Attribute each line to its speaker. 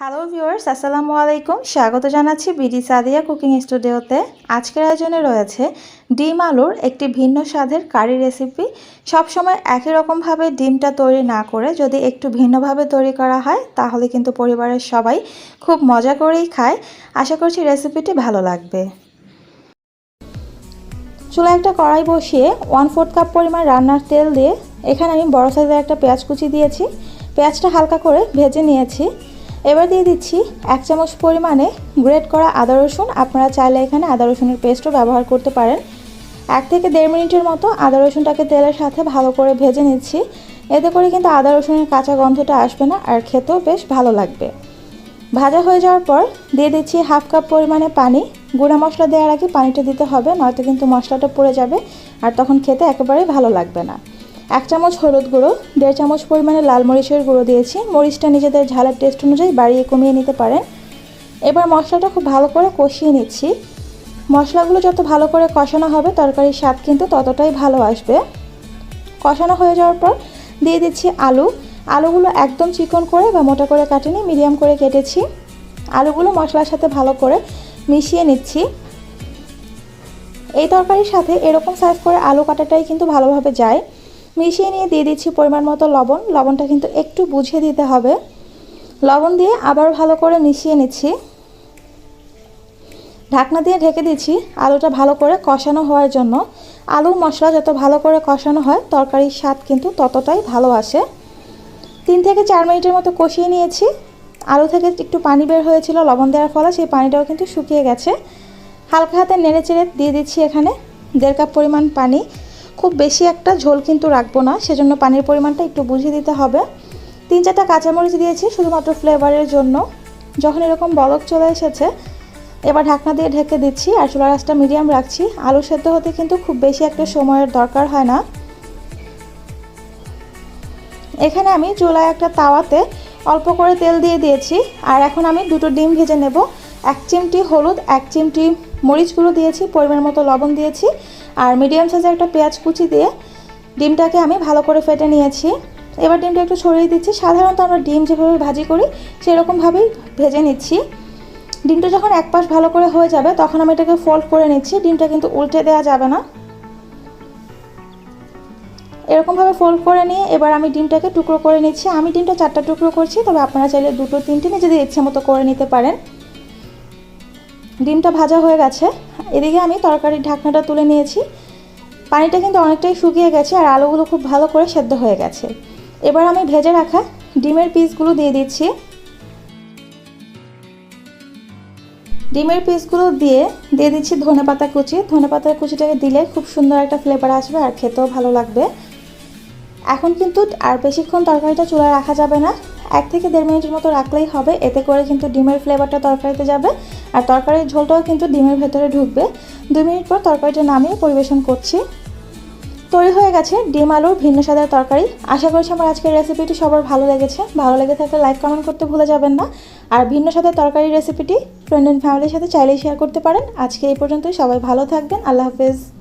Speaker 1: Hello viewers আসসালামু আলাইকুম স্বাগত জানাচ্ছি বিডি সাদিয়া কুকিং স্টুডিওতে আজকের আয়োজনে রয়েছে ডিম আলুর একটি ভিন্ন স্বাদের কারি রেসিপি সবসময় একই রকমভাবে ডিমটা তৈরি না করে যদি একটু ভিন্নভাবে তৈরি করা হয়, তাহলে কিন্তু পরিবারের সবাই খুব মজা করেই খায়। আশা করছি রেসিপিটি ভালো লাগবে। চুলা একটা কড়াই বসিয়ে ওয়ান ফোর্থ কাপ পরিমাণ রান্নার তেল দিয়ে এখানে আমি বড় সাইজের একটা পেঁয়াজ কুচি দিয়েছি। পেঁয়াজটা হালকা করে ভেজে নিয়েছি। এবার দিয়ে দিচ্ছি এক চামচ পরিমাণে গ্রেট করা আদা রসুন। আপনারা চাইলে এখানে আদা রসুনের পেস্টও ব্যবহার করতে পারেন। এক থেকে দেড় মিনিটের মতো আদা রসুনটাকে তেলের সাথে ভালো করে ভেজে নিচ্ছি। এতে করে কিন্তু আদা রসুনের কাঁচা গন্ধটা আসবে না আর খেতেও বেশ ভালো লাগবে। ভাজা হয়ে যাওয়ার পর দিয়ে দিচ্ছি হাফ কাপ পরিমাণে পানি। গুঁড়া মশলা দেওয়ার আগে পানিটা দিতে হবে, নয়তো কিন্তু মশলাটা পড়ে যাবে আর তখন খেতে একেবারেই ভালো লাগবে না। এক চামচ হলুদ গুঁড়ো, দেড় চামচ পরিমাণে লাল মরিচের গুঁড়ো দিয়েছি। মরিচটা নিজেদের ঝালের টেস্ট অনুযায়ী বাড়িয়ে কমিয়ে নিতে পারেন। এবার মশলাটা খুব ভালো করে কষিয়ে নিচ্ছি। মশলাগুলো যত ভালো করে কষানো হবে, তরকারির স্বাদ কিন্তু ততটাই ভালো আসবে। কষানো হয়ে যাওয়ার পর দিয়ে দিচ্ছি আলু। আলুগুলো একদম চিকন করে বা মোটা করে কাটিনি, মিডিয়াম করে কেটেছি। আলুগুলো মশলার সাথে ভালো করে মিশিয়ে নিচ্ছি। এই তরকারির সাথে এরকম সাইজ করে আলু কাটাটাই কিন্তু ভালোভাবে যায়। মিশিয়ে নিয়ে দিয়ে দিচ্ছি পরিমাণ মতো লবণ। লবণটা কিন্তু একটু বুঝিয়ে দিতে হবে। লবণ দিয়ে আবার ভালো করে মিশিয়ে নিচ্ছি। ঢাকনা দিয়ে ঢেকে দিচ্ছি আলুটা ভালো করে কষানো হওয়ার জন্য। আলু মশলা যত ভালো করে কষানো হয়, তরকারির স্বাদ কিন্তু ততটাই ভালো আসে। তিন থেকে চার মিনিটের মতো কষিয়ে নিয়েছি। আলু থেকে একটু পানি বের হয়েছিল, লবণ দেওয়ার ফলে সেই পানিটাও কিন্তু শুকিয়ে গেছে। হালকা হাতে নেড়ে চেড়ে দিয়ে দিচ্ছি এখানে দেড় কাপ পরিমাণ পানি। খুব বেশি একটা ঝোল কিন্তু রাখব না, সেজন্য পানির পরিমাণটা একটু বুঝিয়ে দিতে হবে। তিন চারটা কাঁচামরিচ দিয়েছি, শুধুমাত্র ফ্লেভারের জন্য। যখন এরকম বলক চলে এসেছে, এবার ঢাকনা দিয়ে ঢেকে দিচ্ছি আর চুলা রাসটা মিডিয়াম রাখছি। আলু সেদ্ধ হতে কিন্তু খুব বেশি একটা সময়ের দরকার হয় না। এখানে আমি চুলায় একটা তাওয়াতে অল্প করে তেল দিয়ে দিয়েছি। আর এখন আমি দুটো ডিম ভেজে নেব। এক চিমটি হলুদ, এক চিমটি মরিচগুলো দিয়েছি, পরিমাণ মতো লবণ দিয়েছি। আর মিডিয়াম সাইজের একটা পেঁয়াজ কুচি দিয়ে ডিমটাকে আমি ভালো করে ফেটে নিয়েছি। এবার ডিমটা একটু ছড়িয়ে দিচ্ছি। সাধারণত আমরা ডিম যেভাবে ভাজি করি, সেরকমভাবেই ভেজে নিচ্ছি। ডিমটা যখন এক পাশ ভালো করে হয়ে যাবে, তখন আমি এটাকে ফোল্ড করে নিচ্ছি। ডিমটা কিন্তু উল্টে দেওয়া যাবে না। এরকমভাবে ফোল্ড করে নিয়ে এবার আমি ডিমটাকে টুকরো করে নিচ্ছি। আমি ডিমটা চারটা টুকরো করছি, তবে আপনারা চাইলে দুটো, তিনটে নিজেদের ইচ্ছে মতো করে নিতে পারেন। ডিমটা ভাজা হয়ে গেছে। এদিকে আমি তরকারির ঢাকনাটা তুলে নিয়েছি। পানিটা কিন্তু অনেকটাই শুকিয়ে গেছে আর আলুগুলো খুব ভালো করে সেদ্ধ হয়ে গেছে। এবার আমি ভেজে রাখা ডিমের পিসগুলো দিয়ে দিচ্ছি। ডিমের পিসগুলো দিয়ে দিয়ে দিচ্ছি ধনে পাতা কুচি। ধনে পাতার কুচিটাকে দিলে খুব সুন্দর একটা ফ্লেভার আসবে আর খেতেও ভালো লাগবে। এখন কিন্তু আর বেশিক্ষণ তরকারিটা চুলায় রাখা যাবে না। এক থেকে দেড় মিনিটের মতো রাখলেই হবে, এতে করে কিন্তু ডিমের ফ্লেভারটা তরকারিতে যাবে। আর তরকারির ঝোলটাও কিন্তু ডিমের ভেতরে ঢুকবে। দুই মিনিট পর তরকারিটা নামিয়ে পরিবেশন করছি। তৈরি হয়ে গেছে ডিম আলুর ভিন্ন স্বাদের তরকারি। আশা করছি আমার আজকের রেসিপিটি সবার ভালো লেগেছে। ভালো লেগে থাকলে লাইক কমেন্ট করতে ভুলে যাবেন না। আর ভিন্ন স্বাদের তরকারি রেসিপিটি ফ্রেন্ড অ্যান্ড ফ্যামিলির সাথে চাইলেই শেয়ার করতে পারেন। আজকে এই পর্যন্তই। সবাই ভালো থাকবেন। আল্লাহ হাফেজ।